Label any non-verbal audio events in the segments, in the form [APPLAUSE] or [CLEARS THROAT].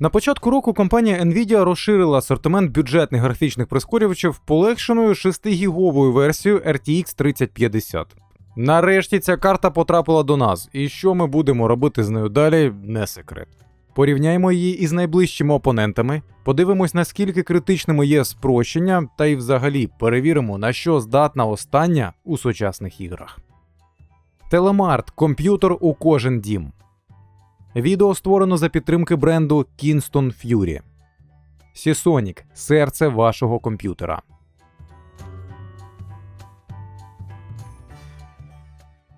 На початку року компанія Nvidia розширила асортимент бюджетних графічних прискорювачів полегшеною 6-гіговою версією RTX 3050. Нарешті ця карта потрапила до нас, і що ми будемо робити з нею далі, не секрет. Порівняємо її із найближчими опонентами, подивимось, наскільки критичними є спрощення, та й взагалі перевіримо, на що здатна остання у сучасних іграх. Телемарт комп'ютер у кожен дім. Відео створено за підтримки бренду Kingston Fury. Seasonic – серце вашого комп'ютера.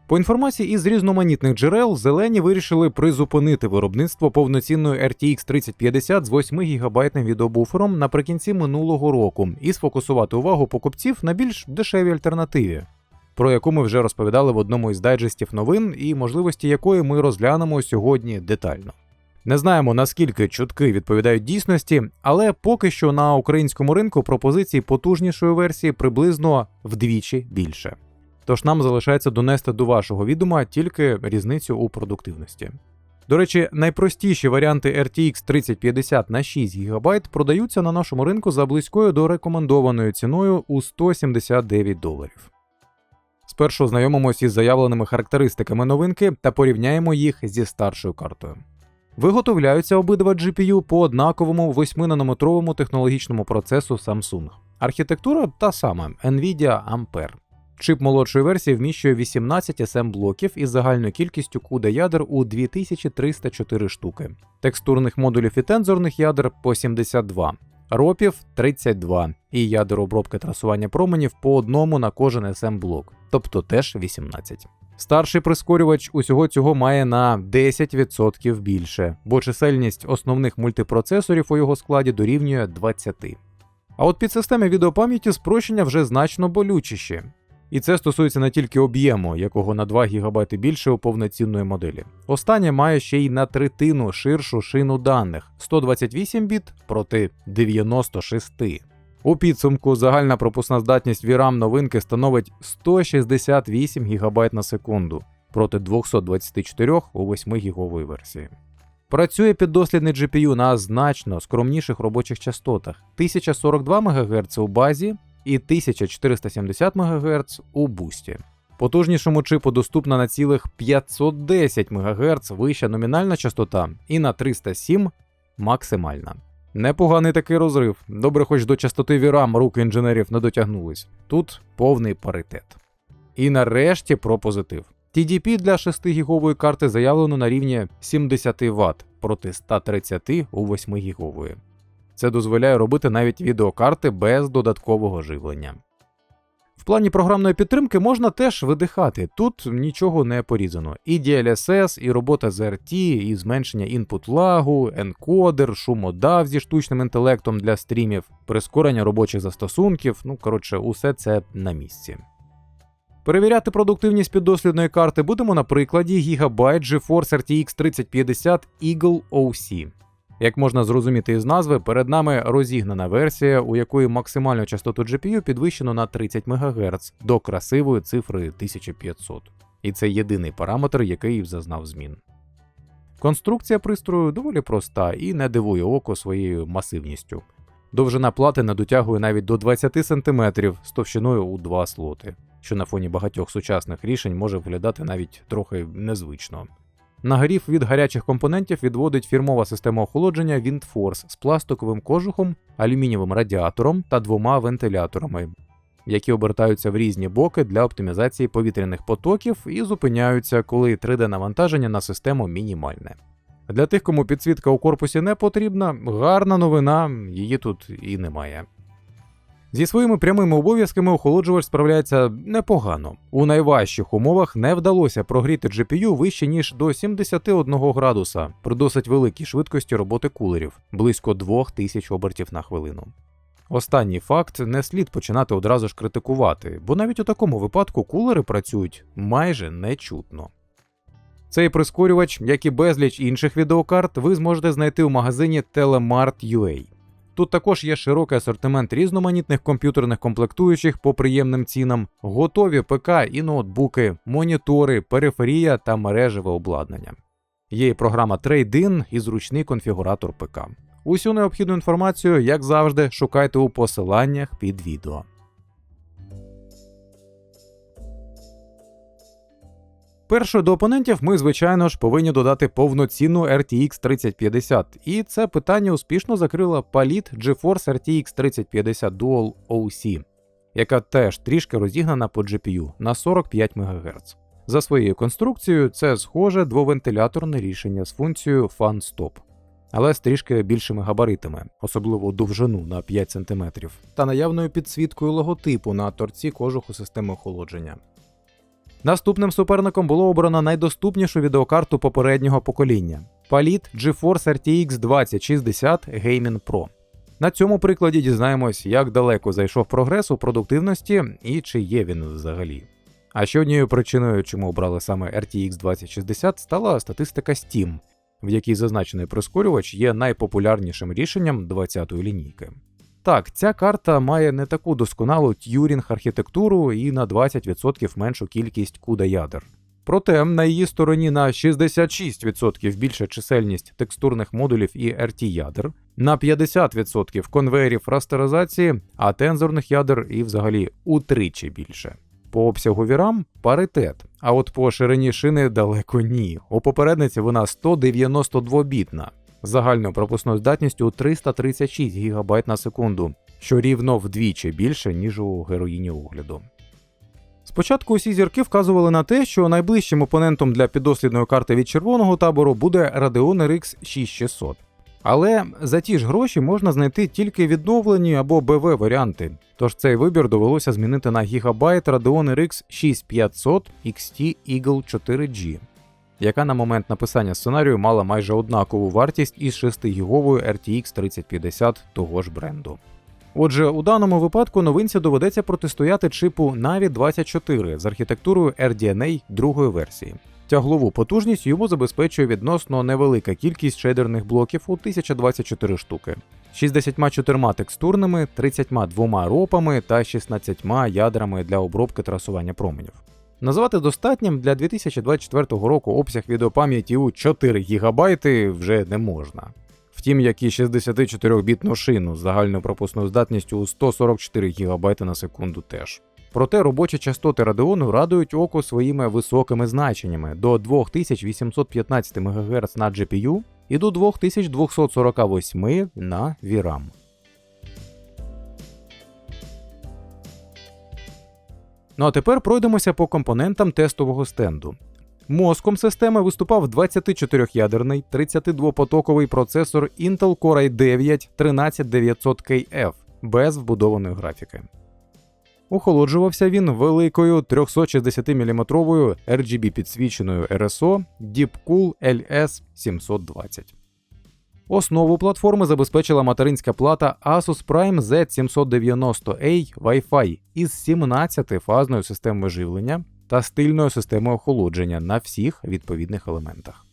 По інформації із різноманітних джерел, зелені вирішили призупинити виробництво повноцінної RTX 3050 з 8 гігабайтним відеобуфером наприкінці минулого року і сфокусувати увагу покупців на більш дешевій альтернативі, про яку ми вже розповідали в одному із дайджестів новин і можливості якої ми розглянемо сьогодні детально. Не знаємо наскільки чутки відповідають дійсності, але поки що на українському ринку пропозицій потужнішої версії приблизно вдвічі більше. Тож нам залишається донести до вашого відома тільки різницю у продуктивності. До речі, найпростіші варіанти RTX 3050 на 6 ГБ продаються на нашому ринку за близькою до рекомендованою ціною у 179 доларів. Спершу знайомимося із заявленими характеристиками новинки та порівняємо їх зі старшою картою. Виготовляються обидва GPU по однаковому 8-нанометровому технологічному процесу Samsung. Архітектура та сама Nvidia Ampere. Чип молодшої версії вміщує 18 SM блоків із загальною кількістю CUDA ядер у 2304 штуки, текстурних модулів і тензорних ядер по 72, ропів 32 і ядер обробки трасування променів по одному на кожен SM блок, тобто теж 18. Старший прискорювач усього цього має на 10% більше, бо чисельність основних мультипроцесорів у його складі дорівнює 20. А от під системи відеопам'яті спрощення вже значно болючіші. І це стосується не тільки об'єму, якого на 2 ГБ більше у повноцінної моделі. Остання має ще й на третину ширшу шину даних 128 біт проти 96. У підсумку загальна пропускна здатність VRAM новинки становить 168 ГБ на секунду проти 224 у 8 гігової версії. Працює піддослідний GPU на значно скромніших робочих частотах 1042 МГц у базі і 1470 МГц у бусті. Потужнішому чипу доступна на цілих 510 МГц вища номінальна частота і на 307 максимальна. Непоганий такий розрив. Добре, хоч до частоти VRAM руки інженерів не дотягнулись. Тут повний паритет. І нарешті про позитив. TDP для 6 гігової карти заявлено на рівні 70 Вт проти 130 у 8 гігової. Це дозволяє робити навіть відеокарти без додаткового живлення. В плані програмної підтримки можна теж видихати, тут нічого не порізано. І DLSS, і робота з RT, і зменшення інпут лагу, енкодер, шумодав зі штучним інтелектом для стрімів, прискорення робочих застосунків, ну коротше, усе це на місці. Перевіряти продуктивність піддослідної карти будемо на прикладі Gigabyte GeForce RTX 3050 Eagle OC. Як можна зрозуміти із назви, перед нами розігнана версія, у якої максимальну частоту GPU підвищено на 30 МГц до красивої цифри 1500. І це єдиний параметр, який зазнав змін. Конструкція пристрою доволі проста і не дивує око своєю масивністю. Довжина плати не дотягує навіть до 20 см з товщиною у 2 слоти, що на фоні багатьох сучасних рішень може виглядати навіть трохи незвично. Нагрів від гарячих компонентів відводить фірмова система охолодження WindForce з пластиковим кожухом, алюмінієвим радіатором та двома вентиляторами, які обертаються в різні боки для оптимізації повітряних потоків і зупиняються, коли 3D-навантаження на систему мінімальне. Для тих, кому підсвітка у корпусі не потрібна, гарна новина, її тут і немає. Зі своїми прямими обов'язками охолоджувач справляється непогано. У найважчих умовах не вдалося прогріти GPU вище ніж до 71 градуса при досить великій швидкості роботи кулерів близько 2000 обертів на хвилину. Останній факт не слід починати одразу ж критикувати, бо навіть у такому випадку кулери працюють майже нечутно. Цей прискорювач, як і безліч інших відеокарт, ви зможете знайти у магазині Telemart.ua. Тут також є широкий асортимент різноманітних комп'ютерних комплектуючих по приємним цінам, готові ПК і ноутбуки, монітори, периферія та мережеве обладнання. Є і програма Trade-in і зручний конфігуратор ПК. Усю необхідну інформацію, як завжди, шукайте у посиланнях під відео. Перше до опонентів ми, звичайно ж, повинні додати повноцінну RTX 3050, і це питання успішно закрила паліт GeForce RTX 3050 Dual OC, яка теж трішки розігнана по GPU на 45 МГц. За своєю конструкцією, це схоже двовентиляторне рішення з функцією Fan Stop, але з трішки більшими габаритами, особливо довжину на 5 см, та наявною підсвіткою логотипу на торці кожуху системи охолодження. Наступним суперником було обрано найдоступнішу відеокарту попереднього покоління Palit GeForce RTX 2060 Gaming Pro. На цьому прикладі дізнаємось, як далеко зайшов прогрес у продуктивності і чи є він взагалі. А ще однією причиною, чому обрали саме RTX 2060, стала статистика Steam, в якій зазначений прискорювач є найпопулярнішим рішенням 20-ї лінійки. Так, ця карта має не таку досконалу тюрінг архітектуру і на 20% меншу кількість CUDA ядер. Проте на її стороні на 66% більша чисельність текстурних модулів і RT ядер, на 50% конвеєрів растеризації, а тензорних ядер і взагалі утричі більше. По обсягу VRAM паритет, а от по ширині шини далеко ні. У попередниці вона 192-бітна, загальною пропускною здатністю 336 ГБ на секунду, що рівно вдвічі більше, ніж у героїні огляду. Спочатку усі зірки вказували на те, що найближчим опонентом для піддослідної карти від червоного табору буде Radeon RX 6600. Але за ті ж гроші можна знайти тільки відновлені або БВ варіанти, тож цей вибір довелося змінити на гігабайт Radeon RX 6500 XT Eagle 4G, яка на момент написання сценарію мала майже однакову вартість із 6 гіговою RTX 3050 того ж бренду. Отже, у даному випадку новинці доведеться протистояти чипу Navi 24 з архітектурою RDNA другої версії. Тяглову потужність йому забезпечує відносно невелика кількість шейдерних блоків у 1024 штуки, 64 текстурними, 32 ропами та 16 ядрами для обробки трасування променів. Назвати достатнім для 2024 року обсяг відеопам'яті у 4 ГБ вже не можна. Втім, як і 64-бітну шину з загальною пропускною здатністю у 144 ГБ на секунду теж. Проте робочі частоти Radeon радують око своїми високими значеннями до 2815 МГц на GPU і до 2248 на VRAM. Ну а тепер пройдемося по компонентам тестового стенду. Мозком системи виступав 24-ядерний 32-потоковий процесор Intel Core i9 13900KF без вбудованої графіки. Охолоджувався він великою 360 мм RGB підсвіченою RSO Deepcool LS720. Основу платформи забезпечила материнська плата Asus Prime Z790A Wi-Fi із 17-фазною системою живлення та стильною системою охолодження на всіх відповідних елементах.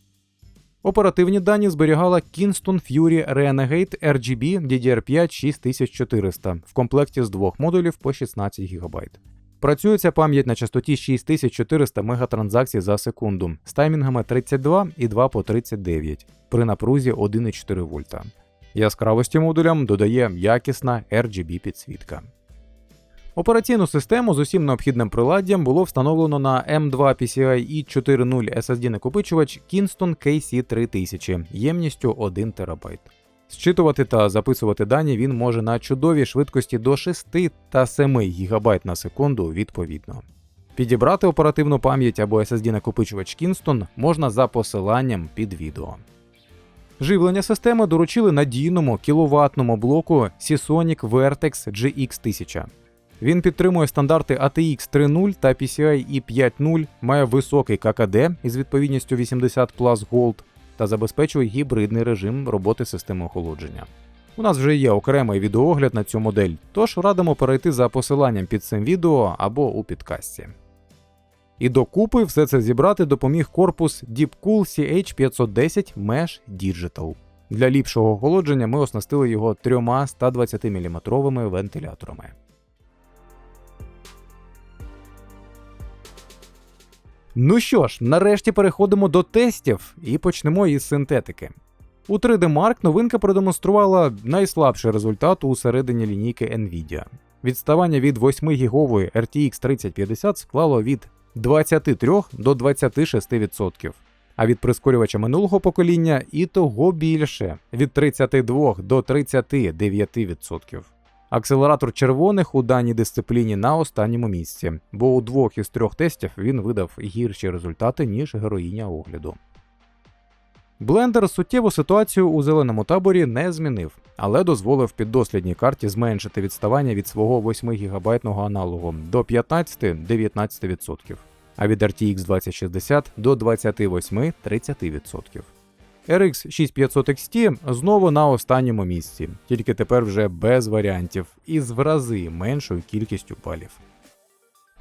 Оперативні дані зберігала Kingston Fury Renegade RGB DDR5 6400 в комплекті з двох модулів по 16 ГБ. Працює ця пам'ять на частоті 6400 мегатранзакцій за секунду з таймінгами 32 і 2 по 39 при напрузі 1,4 вольта. Яскравості модулям додає якісна RGB підсвітка. Операційну систему з усім необхідним приладдям було встановлено на M2 PCI e 4.0 SSD накопичувач Kingston KC3000 ємністю 1 ТБ. Зчитувати та записувати дані він може на чудовій швидкості до 6 та 7 ГБ на секунду відповідно. Підібрати оперативну пам'ять або SSD накопичувач Kingston можна за посиланням під відео. Живлення системи доручили надійному кіловатному блоку Seasonic Vertex GX1000. Він підтримує стандарти ATX 3.0 та PCI e 5.0, має високий ККД із відповідністю 80 Plus Gold та забезпечує гібридний режим роботи системи охолодження. У нас вже є окремий відеоогляд на цю модель, тож радимо перейти за посиланням під цим відео або у підкасті. І докупи все це зібрати допоміг корпус Deepcool CH510 Mesh Digital. Для ліпшого охолодження ми оснастили його трьома 120 мм вентиляторами. Ну що ж, нарешті переходимо до тестів і почнемо із синтетики. У 3D Mark новинка продемонструвала найслабший результат у середині лінійки Nvidia. Відставання від 8 гігової RTX 3050 склало від 23 до 26%, а від прискорювача минулого покоління і того більше від 32 до 39%. Акселератор червоних у даній дисципліні на останньому місці, бо у двох із трьох тестів він видав гірші результати, ніж героїня огляду. Блендер суттєву ситуацію у зеленому таборі не змінив, але дозволив піддослідній карті зменшити відставання від свого 8 гігабайтного аналогу до 15-19%, а від RTX 2060 до 28-30%. RX 6500 XT знову на останньому місці, тільки тепер вже без варіантів і з в рази меншою кількістю балів.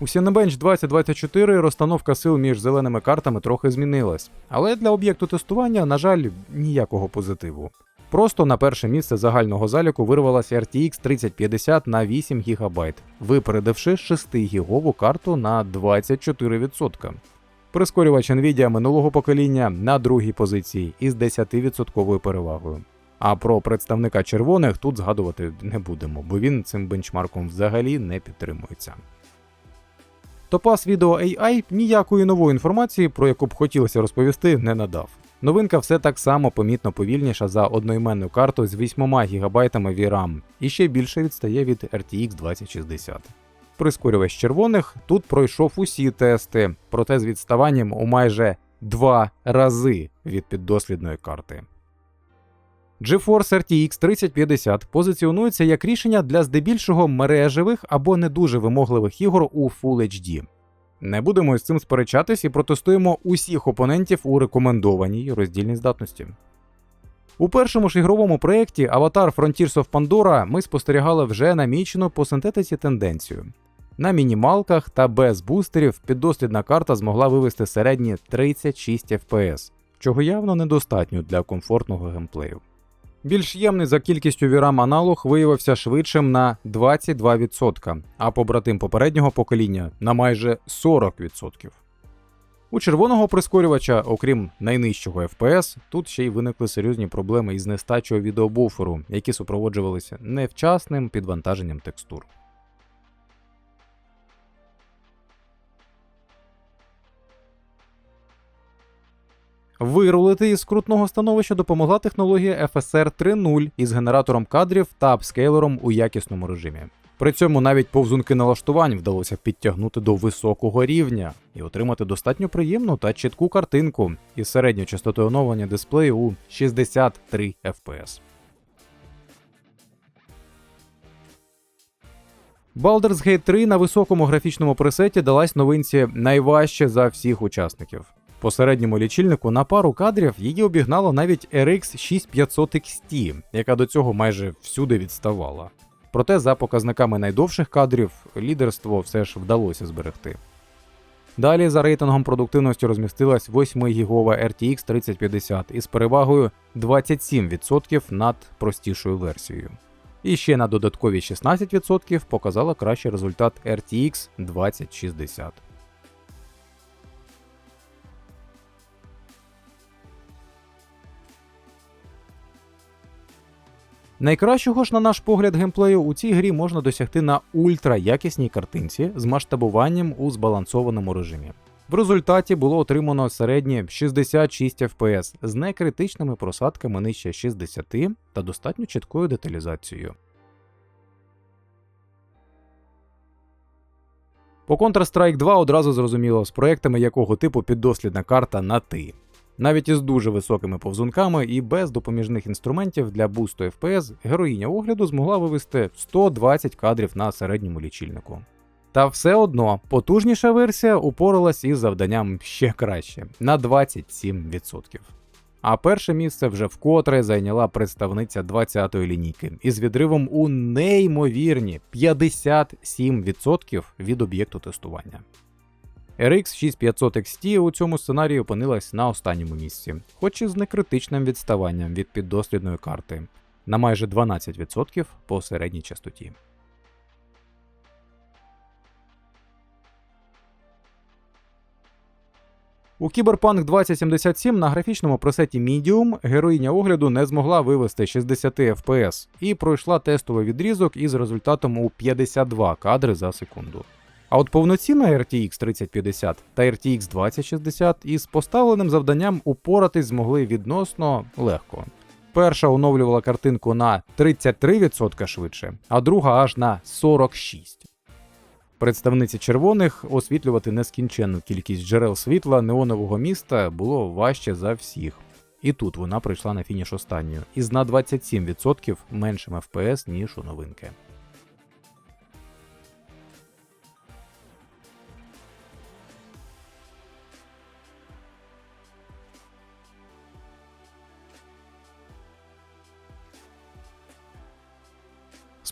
У Cinebench 2024 розстановка сил між зеленими картами трохи змінилась, але для об'єкту тестування, на жаль, ніякого позитиву. Просто на перше місце загального заліку вирвалася RTX 3050 на 8 ГБ, випередивши 6-гігову карту на 24%. Прискорювач Nvidia минулого покоління на другій позиції із 10% перевагою. А про представника червоних тут згадувати не будемо, бо він цим бенчмарком взагалі не підтримується. Топас відео AI ніякої нової інформації, про яку б хотілося розповісти, не надав. Новинка все так само помітно повільніша за одноіменну карту з 8 ГБ VRAM і ще більше відстає від RTX 2060. Прискорювач червоних тут пройшов усі тести, проте з відставанням у майже 2 рази від піддослідної карти. GeForce RTX 3050 позиціонується як рішення для здебільшого мережевих або не дуже вимогливих ігор у Full HD. Не будемо з цим сперечатись і протестуємо усіх опонентів у рекомендованій роздільній здатності. У першому ж ігровому проєкті Avatar Frontiers of Pandora ми спостерігали вже намічену по синтетиці тенденцію. На мінімалках та без бустерів піддослідна карта змогла вивести середні 36 FPS, чого явно недостатньо для комфортного геймплею. Більш ємний за кількістю VRAM аналог виявився швидшим на 22%, а побратим попереднього покоління на майже 40%. У червоного прискорювача, окрім найнижчого FPS, тут ще й виникли серйозні проблеми із нестачою відеобуферу, які супроводжувалися невчасним підвантаженням текстур. Вирулити із скрутного становища допомогла технологія FSR 3.0 із генератором кадрів та апскейлером у якісному режимі. При цьому навіть повзунки налаштувань вдалося підтягнути до високого рівня і отримати достатньо приємну та чітку картинку із середньою частотою оновлення дисплею у 63 FPS. Baldur's Gate 3 на високому графічному пресеті далась новинці найважче за всіх учасників. По середньому лічильнику на пару кадрів її обігнала навіть RX 6500 XT, яка до цього майже всюди відставала. Проте за показниками найдовших кадрів лідерство все ж вдалося зберегти. Далі за рейтингом продуктивності розмістилась 8-гігова RTX 3050 із перевагою 27% над простішою версією. І ще на додаткові 16% показала кращий результат RTX 2060. Найкращого ж, на наш погляд, геймплею у цій грі можна досягти на ультраякісній картинці з масштабуванням у збалансованому режимі. В результаті було отримано середні 66 FPS з некритичними просадками нижче 60 та достатньо чіткою деталізацією. По Counter-Strike 2 одразу зрозуміло, з проектами якого типу піддослідна карта на ти. Навіть із дуже високими повзунками і без допоміжних інструментів для бусту FPS героїня огляду змогла вивести 120 кадрів на середньому лічильнику. Та все одно потужніша версія упоралась із завданням ще краще на 27%. А перше місце вже вкотре зайняла представниця 20-ї лінійки із відривом у неймовірні 57% від об'єкту тестування. RX 6500 XT у цьому сценарії опинилась на останньому місці, хоч і з некритичним відставанням від піддослідної карти на майже 12% по середній частоті. У Cyberpunk 2077 на графічному пресеті Medium героїня огляду не змогла вивести 60 FPS і пройшла тестовий відрізок із результатом у 52 кадри за секунду. А от повноцінна RTX 3050 та RTX 2060 із поставленим завданням упоратись змогли відносно легко. Перша оновлювала картинку на 33% швидше, а друга аж на 46%. Представниці червоних освітлювати нескінченну кількість джерел світла неонового міста було важче за всіх. І тут вона прийшла на фініш останньою, із на 27% меншим FPS, ніж у новинки.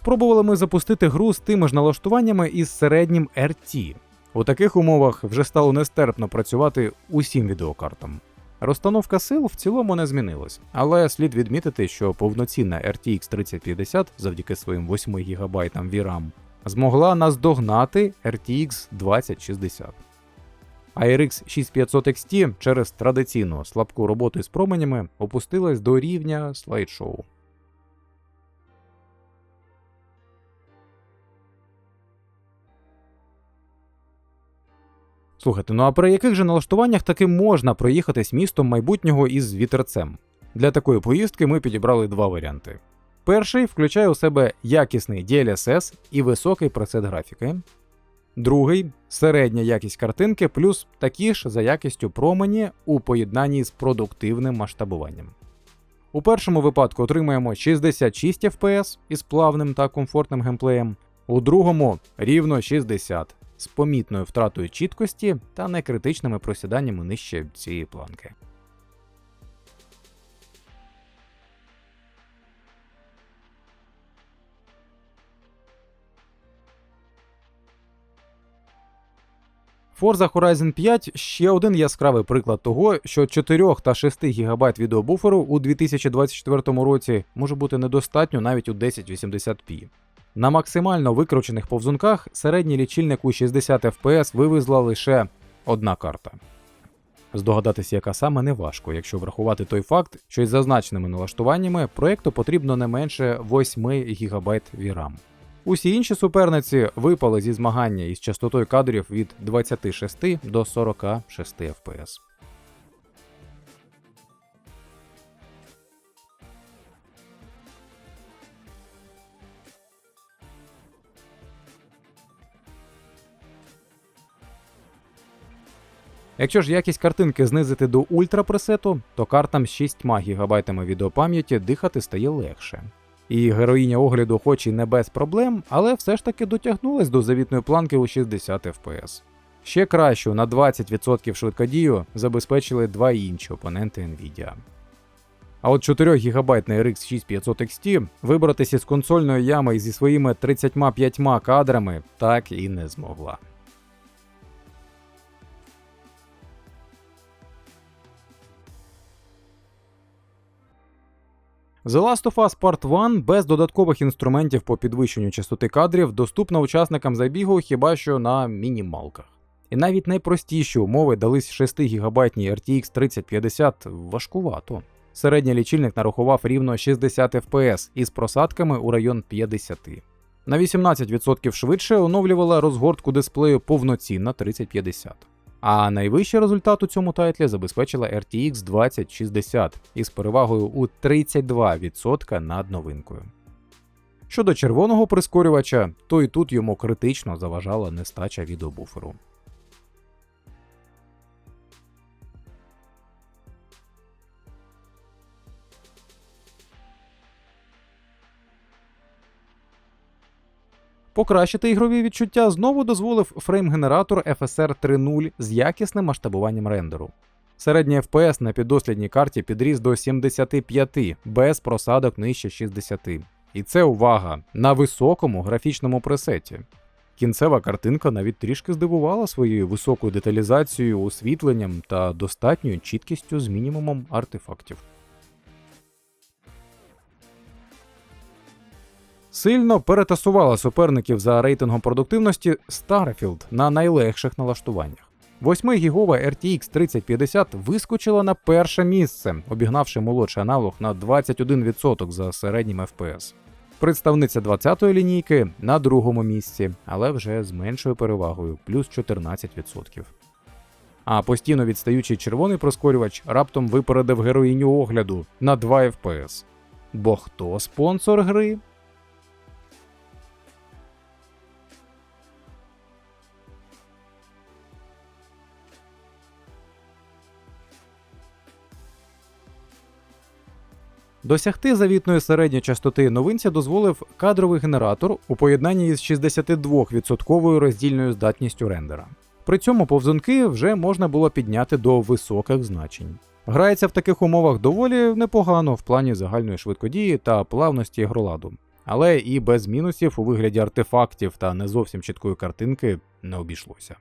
Спробували ми запустити гру з тими ж налаштуваннями із середнім RT. У таких умовах вже стало нестерпно працювати усім відеокартам. Розстановка сил в цілому не змінилась, але слід відмітити, що повноцінна RTX 3050 завдяки своїм 8 ГБ VRAM змогла наздогнати RTX 2060. А RX 6500 XT через традиційну слабку роботу з променями опустилась до рівня слайдшоу. Слухайте, ну а при яких же налаштуваннях таки можна проїхатись містом майбутнього із вітерцем? Для такої поїздки ми підібрали два варіанти. Перший включає у себе якісний DLSS і високий пресет графіки. Другий середня якість картинки, плюс такі ж за якістю промені у поєднанні з продуктивним масштабуванням. У першому випадку отримаємо 66 FPS із плавним та комфортним геймплеєм, у другому рівно 60 з помітною втратою чіткості та некритичними просіданнями нижче цієї планки. Forza Horizon 5 ще один яскравий приклад того, що 4 та 6 ГБ відеобуферу у 2024 році може бути недостатньо навіть у 1080p. На максимально викручених повзунках середній лічильник у 60 FPS вивезла лише одна карта. Здогадатися, яка саме не важко, якщо врахувати той факт, що із зазначеними налаштуваннями проєкту потрібно не менше 8 ГБ VRAM. Усі інші суперниці випали зі змагання із частотою кадрів від 26 до 46 FPS. Якщо ж якість картинки знизити до ультрапресету, то картам з 6 ГБ відеопам'яті дихати стає легше. І героїня огляду, хоч і не без проблем, але все ж таки дотягнулась до завітної планки у 60 FPS. Ще кращу на 20% швидкодію забезпечили два інші опоненти Nvidia. А от 4 ГБ RX 6500 XT вибратися з консольної ями зі своїми 35 кадрами так і не змогла. The Last of Us Part 1 без додаткових інструментів по підвищенню частоти кадрів доступна учасникам забігу хіба що на мінімалках. І навіть найпростіші умови дались 6 ГБ RTX 3050 важкувато. Середній лічильник нарахував рівно 60 FPS із просадками у район 50. На 18% швидше оновлювала розгортку дисплею повноцінна 3050. А найвищий результат у цьому тайтлі забезпечила RTX 2060 із перевагою у 32% над новинкою. Щодо червоного прискорювача, то і тут йому критично заважала нестача відеобуферу. Покращити ігрові відчуття знову дозволив фрейм-генератор FSR 3.0 з якісним масштабуванням рендеру. Середній FPS на піддослідній карті підріс до 75 без просадок нижче 60. І це увага на високому графічному пресеті. Кінцева картинка навіть трішки здивувала своєю високою деталізацією, освітленням та достатньою чіткістю з мінімумом артефактів. Сильно перетасувала суперників за рейтингом продуктивності Starfield на найлегших налаштуваннях. 8-гігова RTX 3050 вискочила на перше місце, обігнавши молодший аналог на 21% за середнім FPS. Представниця 20-ї лінійки на другому місці, але вже з меншою перевагою плюс 14%. А постійно відстаючий червоний проскорювач раптом випередив героїню огляду на 2 FPS. Бо хто спонсор гри? Досягти завітної середньої частоти новинця дозволив кадровий генератор у поєднанні із 62% роздільною здатністю рендера. При цьому повзунки вже можна було підняти до високих значень. Грається в таких умовах доволі непогано в плані загальної швидкодії та плавності ігроладу, але і без мінусів у вигляді артефактів та не зовсім чіткої картинки не обійшлося.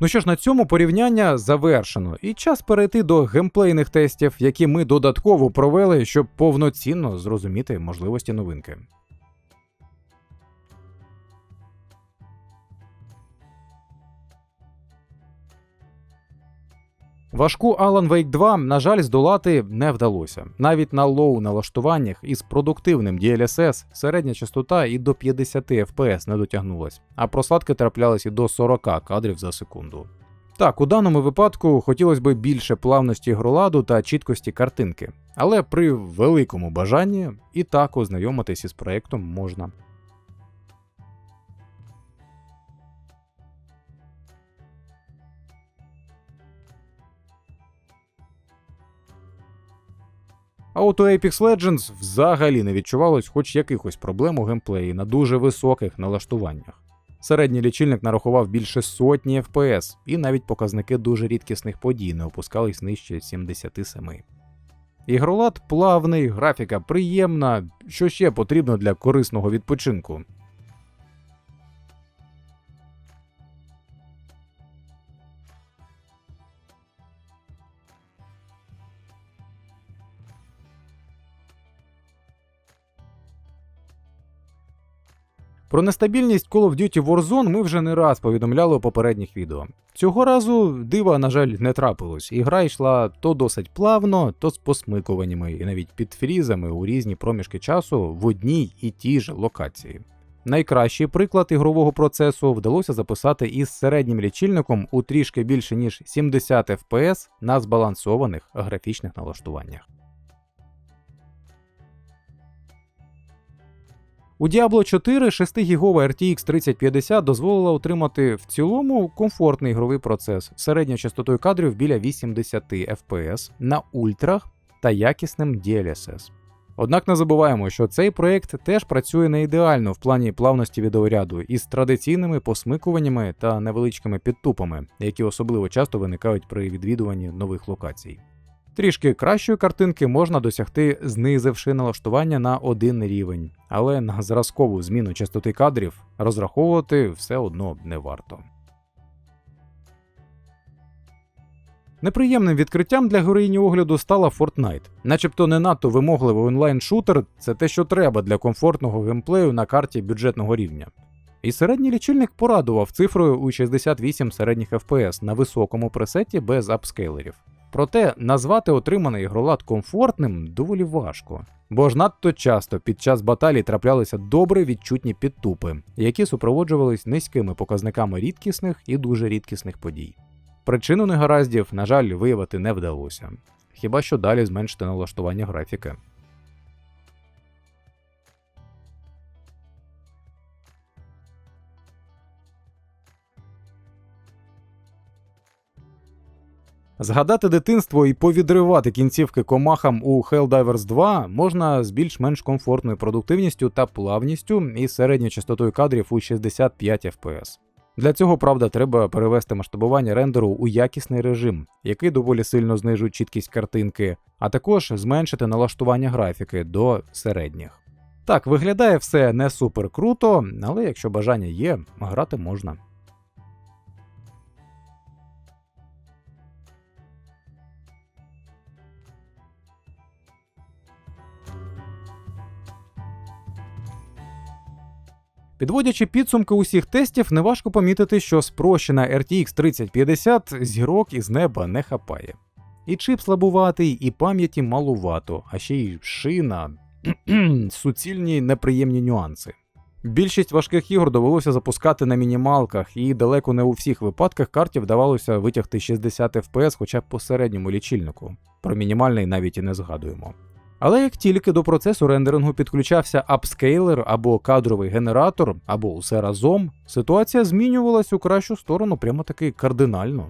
Ну що ж, на цьому порівняння завершено, і час перейти до геймплейних тестів, які ми додатково провели, щоб повноцінно зрозуміти можливості новинки. Важку Alan Wake 2, на жаль, здолати не вдалося. Навіть на лоу налаштуваннях із продуктивним DLSS середня частота і до 50 FPS не дотягнулась, а просадки траплялись і до 40 кадрів за секунду. Так, у даному випадку хотілося б більше плавності гроладу та чіткості картинки, але при великому бажанні і так ознайомитись із проєктом можна. А от у Apex Legends взагалі не відчувалось хоч якихось проблем у геймплеї на дуже високих налаштуваннях. Середній лічильник нарахував більше сотні FPS, і навіть показники дуже рідкісних подій не опускались нижче 77. Ігролад плавний, графіка приємна, що ще потрібно для корисного відпочинку. Про нестабільність Call of Duty Warzone ми вже не раз повідомляли у попередніх відео. Цього разу дива, на жаль, не трапилось, і гра йшла то досить плавно, то з посмикуваннями і навіть під фрізами у різні проміжки часу в одній і тій ж локації. Найкращий приклад ігрового процесу вдалося записати із середнім лічильником у трішки більше ніж 70 FPS на збалансованих графічних налаштуваннях. У Diablo 4 6-гігова RTX 3050 дозволила отримати в цілому комфортний ігровий процес середньою частотою кадрів біля 80 FPS на ультрах та якісним DLSS. Однак не забуваємо, що цей проєкт теж працює не ідеально в плані плавності відеоряду із традиційними посмикуваннями та невеличкими підтупами, які особливо часто виникають при відвідуванні нових локацій. Трішки кращої картинки можна досягти, знизивши налаштування на один рівень, але на зразкову зміну частоти кадрів розраховувати все одно не варто. Неприємним відкриттям для героїні огляду стала Fortnite. Начебто не надто вимогливий онлайн-шутер це те, що треба для комфортного геймплею на карті бюджетного рівня. І середній лічильник порадував цифрою у 68 середніх FPS на високому пресеті без апскейлерів. Проте назвати отриманий ігролад комфортним доволі важко, бо ж надто часто під час баталій траплялися добре відчутні підтупи, які супроводжувались низькими показниками рідкісних і дуже рідкісних подій. Причину негараздів, на жаль, виявити не вдалося, хіба що далі зменшити налаштування графіки. Згадати дитинство і повідривати кінцівки комахам у Helldivers 2 можна з більш-менш комфортною продуктивністю та плавністю і середньою частотою кадрів у 65 FPS. Для цього, правда, треба перевести масштабування рендеру у якісний режим, який доволі сильно знижує чіткість картинки, а також зменшити налаштування графіки до середніх. Так, виглядає все не супер круто, але якщо бажання є, грати можна. Підводячи підсумки усіх тестів, неважко помітити, що спрощена RTX 3050 зірок із неба не хапає. І чип слабуватий, і пам'яті малувато, а ще й шина. [CLEARS THROAT] суцільні неприємні нюанси. Більшість важких ігор довелося запускати на мінімалках, і далеко не у всіх випадках карті вдавалося витягти 60 FPS хоча б по середньому лічильнику. Про мінімальний навіть і не згадуємо. Але як тільки до процесу рендерингу підключався апскейлер або кадровий генератор, або усе разом, ситуація змінювалась у кращу сторону прямо таки кардинально.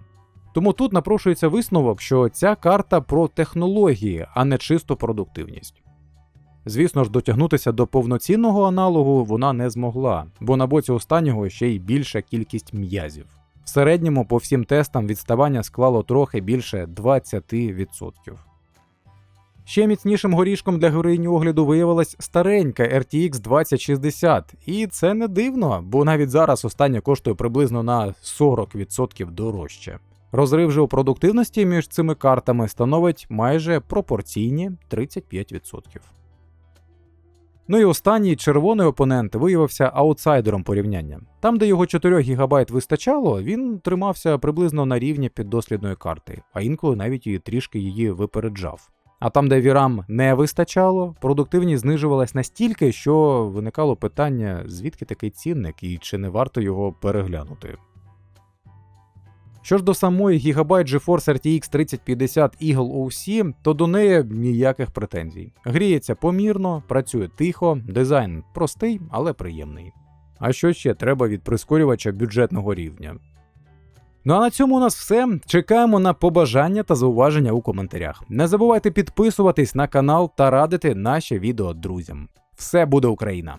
Тому тут напрошується висновок, що ця карта про технології, а не чисто продуктивність. Звісно ж, дотягнутися до повноцінного аналогу вона не змогла, бо на боці останнього ще й більша кількість м'язів. В середньому по всім тестам відставання склало трохи більше 20%. Ще міцнішим горішком для героїні огляду виявилась старенька RTX 2060, і це не дивно, бо навіть зараз остання коштує приблизно на 40% дорожче. Розрив же у продуктивності між цими картами становить майже пропорційні 35%. Ну і останній червоний опонент виявився аутсайдером порівняння. Там, де його 4 ГБ вистачало, він тримався приблизно на рівні піддослідної карти, а інколи навіть і трішки її випереджав. А там, де VRAM не вистачало, продуктивність знижувалась настільки, що виникало питання, звідки такий цінник і чи не варто його переглянути. Що ж до самої Gigabyte GeForce RTX 3050 Eagle OC, то до неї ніяких претензій. Гріється помірно, працює тихо, дизайн простий, але приємний. А що ще треба від прискорювача бюджетного рівня? Ну а на цьому у нас все. Чекаємо на побажання та зауваження у коментарях. Не забувайте підписуватись на канал та радити наші відео друзям. Все буде Україна!